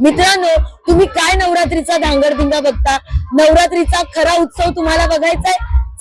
मित्रांनो तुम्ही काय नवरात्रीचा धांगडधिंगा बघता? नवरात्रीचा खरा उत्सव तुम्हाला बघायचाय?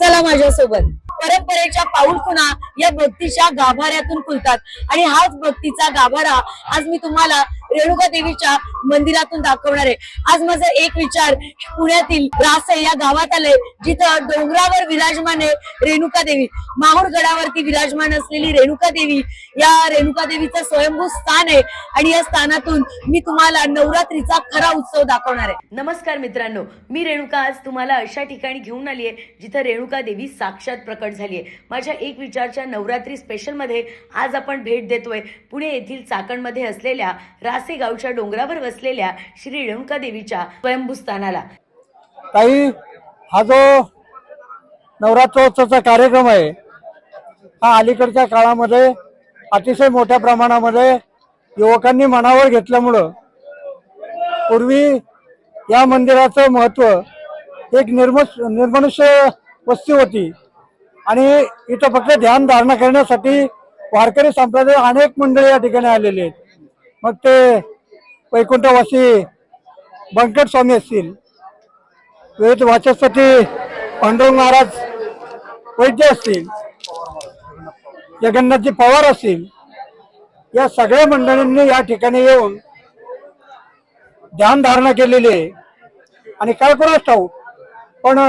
चला माझ्यासोबत. परंपरेच्या पाऊल खुणा या भक्तीच्या गाभाऱ्यातून खुलतात. आणि हाच भक्तीचा गाभारा आज मी तुम्हाला रेणुका देवीच्या मंदिरातून दाखवणार आहे. आज माझा एक विचार पुण्यातील रासई या गावात आले जिथं डोंगरावर विराजमान आहे रेणुका देवी. माहूर गडावरती विराजमान असलेली रेणुका देवी या रेणुका देवीचं स्वयंभू स्थान आहे. आणि या स्थानातून मी तुम्हाला नवरात्रीचा खरा उत्सव दाखवणार आहे. नमस्कार मित्रांनो मी रेणुका. आज तुम्हाला अशा ठिकाणी घेऊन आली आहे जिथं रेणुका देवी साक्षात प्रकट झाली आहे. माझ्या एक विचारच्या नवरात्री स्पेशलमध्ये आज आपण भेट देतोय. पुणे येथील चाकणमध्ये असलेल्या रास गावच्या डोंगरावर वसलेल्या श्री रेणुका देवीच्या स्वयंभू स्थानाला हा जो नवरात्रोत्सवचा कार्यक्रम आहे हा अलीकडच्या काळामध्ये अतिशय मोठ्या प्रमाणामध्ये युवकांनी मनावर घेतल्यामुळं पूर्वी या मंदिराचं महत्त्व एक निर्मस निर्मनुष्य वस्ती होती. आणि इथं फक्त ध्यान धारणा करण्यासाठी वारकरी संप्रदाय अनेक मंडळी या ठिकाणी आलेली आहेत. मग ते वैकुंठवासी बंकट स्वामी असतील. वेद वाचस्पती पांडुरंग महाराज वैद्य असतील. जगन्नाथजी पवार असतील. या सगळ्या मंडळींनी या ठिकाणी येऊन ध्यानधारणा केलेली आहे. आणि काय कोणाच ठाऊक पण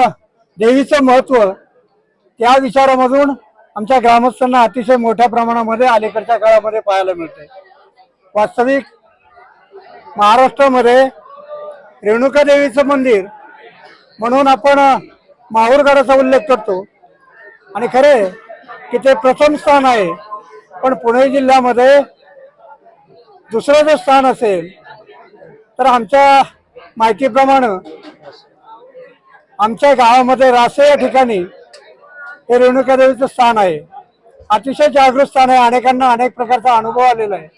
देवीचं महत्त्व त्या विचारामधून आमच्या ग्रामस्थांना अतिशय मोठ्या प्रमाणामध्ये अलीकडच्या काळामध्ये पाहायला मिळते वास्तविक महाराष्ट्रामध्ये रेणुका देवीचं मंदिर म्हणून आपण माहूरगडाचा उल्लेख करतो. आणि खरे की ते प्रथम स्थान आहे. पण पुणे जिल्ह्यामध्ये दुसरं जर स्थान असेल तर आमच्या माहितीप्रमाणे आमच्या गावामध्ये रासे या ठिकाणी हे रेणुका देवीचं स्थान आहे. अतिशय जागृत स्थान आहे. अनेकांना अनेक प्रकारचा अनुभव आलेला आहे.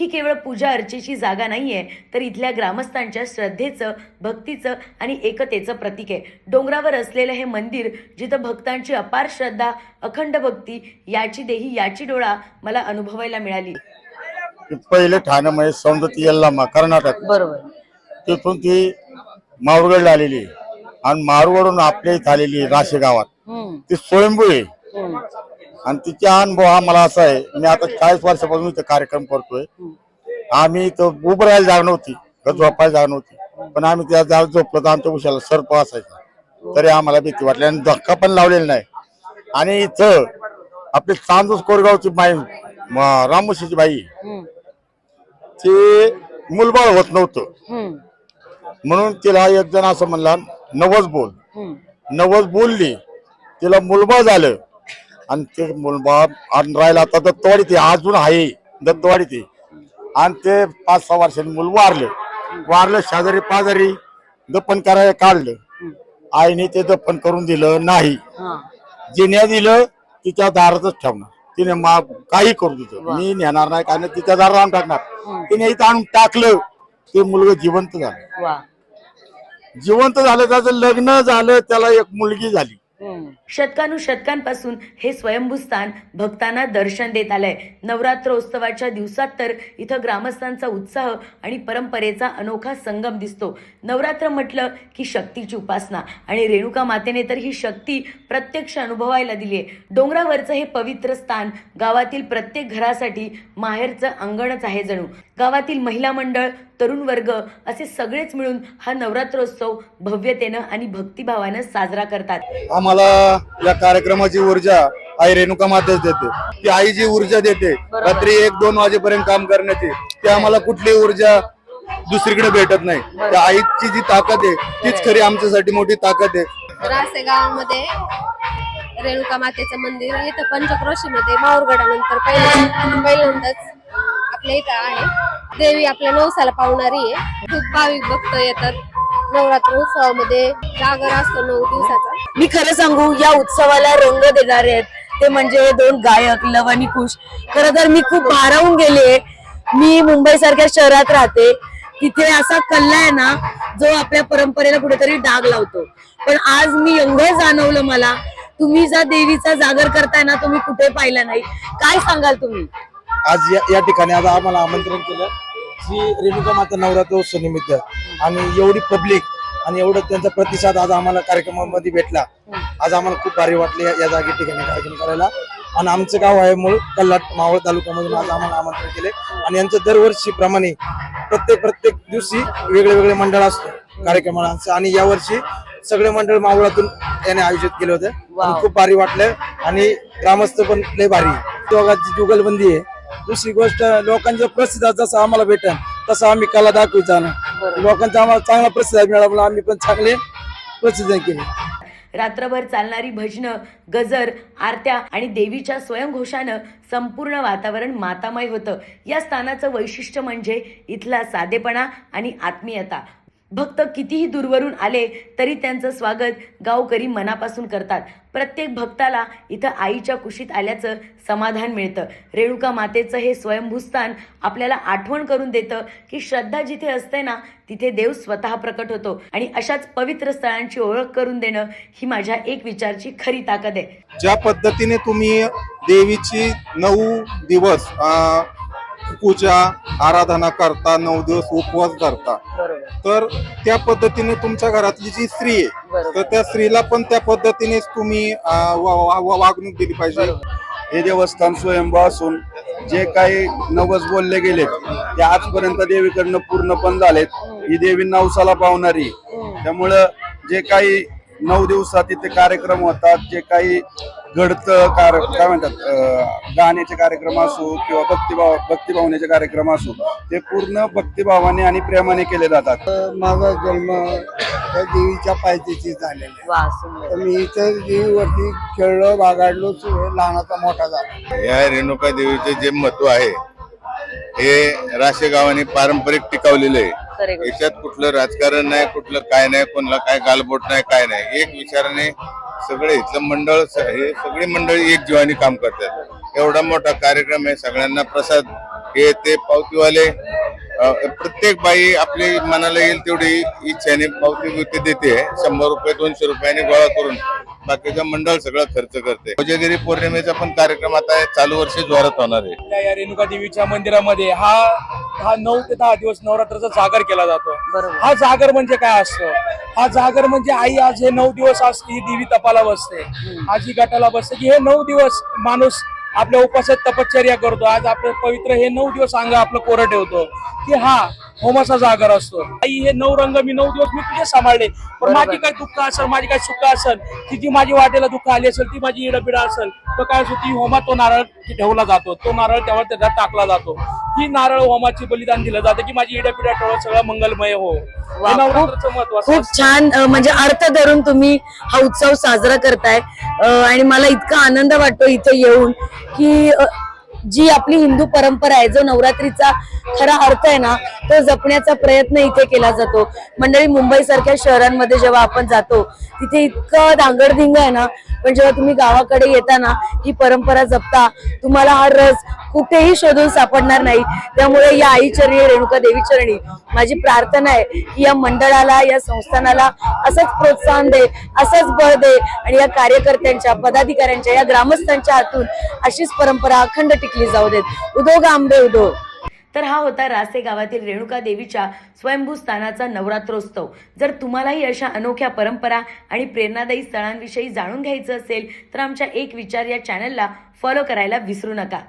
ही केवळ पूजा अर्चेची जागा नाहीये तर इथल्या ग्रामस्थांच्या श्रद्धेचं भक्तीचं आणि एकतेचं प्रतीक आहे. डोंगरावर असलेलं हे मंदिर जिथं भक्तांची अपार श्रद्धा अखंड भक्ती याची देही याची डोळा मला अनुभवायला मिळाली. पहिले ठाणे म्हणजे सौंदती यल्लामा कर्नाटक. बरोबर. तिथून ती मारुगडला आलेली आहे. आणि मारुगडून आपल्या इथं आलेली आहे, राशे गावात ती स्वयंभू आहे. आणि तिचा अनुभव हा मला असा आहे मी आता चाळीस वर्षापासून इथं कार्यक्रम करतोय. आम्ही इथं उभं राहायला जागा नव्हती झोपायला जागा नव्हती. पण आम्ही त्या जागा झोपलो तर आमच्या उशाला सर्प असायचा. तरी आम्हाला भीती वाटली आणि धक्का पण लावलेला नाही. आणि इथं आपली चांदूस कोरगावची बाई रामोशीची बाई ते मुलबाळ होत नव्हतं. म्हणून तिला एक जण असं म्हणला नवस बोल. नवस बोलली तिला मुलबाळ झालं. आणि ते मुलबाळ आणि राहिला आता दत्तवाडी ते अजून आहे दत्तवाडी ते आणि ते पाच सहा वर्षांनी मुल वारलं. वारलं शेजारी पाजारी दफन करायला काढलं. आईने ते दफन करून दिलं नाही. जिने दिलं तिच्या दारातच ठेवणार. तिने मा काही करू दिलं मी नेणार नाही कारण तिच्या दारात आणून टाकणार. तिने इथं आणून टाकलं ते मुलगा जिवंत झालं. जिवंत झालं त्याचं लग्न झालं त्याला एक मुलगी झाली. शतकानुशतकांपासून हे स्वयंभू स्थान भक्तांना दर्शन देत आलंय. नवरात्रोत्सवाच्या दिवसात तर इथं ग्रामस्थांचा उत्साह आणि परंपरेचा अनोखा संगम दिसतो. नवरात्र म्हटलं की शक्तीची उपासना. आणि रेणुका मातेने तर ही शक्ती प्रत्यक्ष अनुभवायला दिली आहे. डोंगरावरचं हे पवित्र स्थान गावातील प्रत्येक घरासाठी माहेरचं अंगणच आहे जणू. गावातील महिला मंडळ तरुण वर्ग असे सगळेच मिळून हा नवरात्रोत्सव भव्यतेनं आणि भक्तिभावानं साजरा करतात. आम्हाला या कार्यक्रमाची ऊर्जा आई रेणुका मातेच देते. ती आई जी ऊर्जा देते रात्री एक दोन वाजेपर्यंत काम करण्याची ती आम्हाला कुठली ऊर्जा दुसरीकडे भेटत नाही. त्या आईची जी ताकद आहे तीच खरी आमच्यासाठी मोठी ताकद आहे. रासे गावामध्ये रेणुका मातेचं मंदिर इथं पंचक्रोशीमध्ये माऊरगडानंतर पहिल्या पहिल्यांदाच आपल्या इथं आहे. देवी आपल्या नवसाला पावणारी आहे. खूप भाविक भक्त येतात. नवरात्र उत्सवामध्ये जागर असतो नऊ दिवसाचा. मी खरं सांगू या उत्सवाला रंग देणारे आहेत. ते म्हणजे दोन गायक लव आणि कुश. खरं तर मी खूप भारावून गेले मी मुंबई सारख्या शहरात राहते. तिथे असा कल्ला आहे ना जो आपल्या परंपरेला कुठेतरी डाग लावतो. पण आज मी एवढं जाणवलं मला तुम्ही ज्या देवीचा जागर करताय ना तुम्ही कुठे पाहिला नाही. काय सांगाल तुम्ही? आज या या ठिकाणी आज आम्हाला आमंत्रण केलं. श्री रेणुका माता नवरात्रोत्सव निमित्त. आणि एवढी पब्लिक आणि एवढं त्यांचा प्रतिसाद आज आम्हाला कार्यक्रमामध्ये भेटला. आज आम्हाला खूप भारी वाटले या जागे ठिकाणी कार्यक्रम करायला. आणि आमचं गाव आहे मूळ कल्लाट मावळ तालुक्यामधून आज आम्हाला आमंत्रण केले. आणि यांचं दरवर्षी प्रमाणे प्रत्येक प्रत्येक दिवशी वेगळे वेगळे मंडळ असतो कार्यक्रमांचं. आणि यावर्षी सगळे मंडळ मावळातून याने आयोजित केलं होतं. खूप भारी वाटलं. आणि ग्रामस्थ पण लय भारी. दोघांची जुगलबंदी आहे. दुसरी गोष्ट लोकांच्या प्रसिद्ध जसं आम्हाला भेटेल तसं आम्ही कला दाखवायचा ना लोकांचा आम्हाला चांगला प्रतिसाद मिळाला आम्ही पण चांगले प्रसिद्ध केले. रात्रभर चालणारी भजनं गजर आरत्या आणि देवीच्या स्वयंघोषानं संपूर्ण वातावरण मातामय होतं. या स्थानाचं वैशिष्ट्य म्हणजे इथला साधेपणा आणि आत्मीयता. भक्त कितीही दूरवरून आले तरी त्यांचं स्वागत गावकरी मनापासून करतात. प्रत्येक भक्ताला इथं आईच्या कुशीत आल्याचं समाधान मिळतं. रेणुका मातेचं हे स्वयंभूस्थान आपल्याला आठवण करून देतं की श्रद्धा जिथे असते ना तिथे देव स्वतः प्रकट होतो. आणि अशाच पवित्र स्थळांची ओळख करून देणं ही माझ्या एक विचारची खरी ताकद आहे. ज्या पद्धतीने तुम्ही देवीची नऊ दिवस पूजा आराधना करता नऊ दिवस उपवास करता तर त्या पद्धतीने तुमच्या घरातली जी स्त्री आहे तर त्या स्त्रीला पण त्या पद्धतीनेच तुम्ही वागणूक दिली पाहिजे. हे देवस्थान स्वयंभू असून जे काही नवस बोलले गेले ते आजपर्यंत देवीकडनं पूर्ण पण झालेत. ही देवी नवसाला पावणारी. त्यामुळं जे काही नऊ दिवसात इथे कार्यक्रम होतात जे काही घडतं कार काय म्हणतात गाण्याचे कार्यक्रम असो किंवा भक्तिभाव भक्तिभावनेचे कार्यक्रम असो ते पूर्ण भक्तिभावाने आणि प्रेमाने केले जातात. माझा जन्म त्या देवीच्या पायथ्याशी झालेला आहे. वा सुंदर. तर मी इथं देवीवरती खेळलो बागाडलो लहानाचा मोठा झाला. या रेणुका देवीचे जे महत्त्व आहे हे राशे गावाने पारंपरिक टिकवलेलं आहे. याच्यात कुठलं राजकारण नाही कुठलं काय नाही कोणाला काय गालबोट नाही काय नाही. एक विचाराने सगळे इथलं मंडळ हे सगळी मंडळी एक जीवानी काम करतात. एवढा मोठा कार्यक्रम आहे सगळ्यांना प्रसाद हे ते पावतीवाले प्रत्येक बाई आपली मनाला येईल तेवढी इच्छेने पावती बिवती देते. शंभर रुपये दोनशे रुपयाने गोळा करून बाकीचं मंडळ सगळं खर्च करते. कोजागिरी पौर्णिमेचा पण कार्यक्रम आता चालू वर्षी जोरात होणार आहे. त्या या रेणुका देवीच्या मंदिरामध्ये हा हा नऊ ते दहा दिवस नवरात्राचा जागर केला जातो. हा जागर म्हणजे काय असतं? हा जागर म्हणजे आई आज हे नऊ दिवस असते ही देवी तपाला बसते. आज ही गटाला बसते की हे नऊ दिवस माणूस आपल्या उपासात तपश्चर्या करतो. आज आपलं पवित्र हे नऊ दिवस अंग आपलं कोरं ठेवतो. की हा होमाचा जागर असतो. आई हे नऊ रंग मी नऊ दिवस मी तुझे सांभाळले. पण माझी काय दुःख असेल माझी काय सुख असेल की जी माझी वाटेला दुःख आली असेल ती माझी इडपिडा असेल तर काय असतो ती होमात तो नारळ ठेवला जातो. तो नारळ तेव्हा त्याच्यात टाकला जातो. ही नारळ होमाची बलिदान दिलं जातं की माझी इडपिडा ठेवत सगळं मंगलमय हो. हे खूप- नवरात्राचं महत्त्व असं खूप छान अ, म्हणजे अर्थ धरून तुम्ही हा उत्सव साजरा करताय. अ, आणि मला इतका आनंद वाटतो इथे येऊन की अ, जी आपली हिंदू परंपरा आहे जो नवरात्रीचा खरा अर्थ आहे ना तो जपण्याचा प्रयत्न इथे केला जातो. मंडळी मुंबई सारख्या शहरांमध्ये जेव्हा आपण जातो तिथे इतकं धांगडधिंग आहे ना पण जेव्हा तुम्ही गावाकडे येता ना ही परंपरा जपता तुम्हाला हा रस कुठेही शोधून सापडणार नाही. त्यामुळे या आई चरणी रेणुका देवी चरणी माझी प्रार्थना आहे की या मंडळाला या संस्थानाला असंच प्रोत्साहन दे असंच बळ दे आणि या कार्यकर्त्यांच्या पदाधिकाऱ्यांच्या या ग्रामस्थांच्या हातून अशीच परंपरा अखंड टिकली जाऊ देत. उदोग आंबे उदो. तर हा होता रासे गावातील रेणुका देवीच्या स्वयंभू स्थानाचा नवरात्रोत्सव. जर तुम्हालाही अशा अनोख्या परंपरा आणि प्रेरणादायी स्थळांविषयी जाणून घ्यायचं असेल तर आमच्या एक विचार या चॅनलला फॉलो करायला विसरू नका.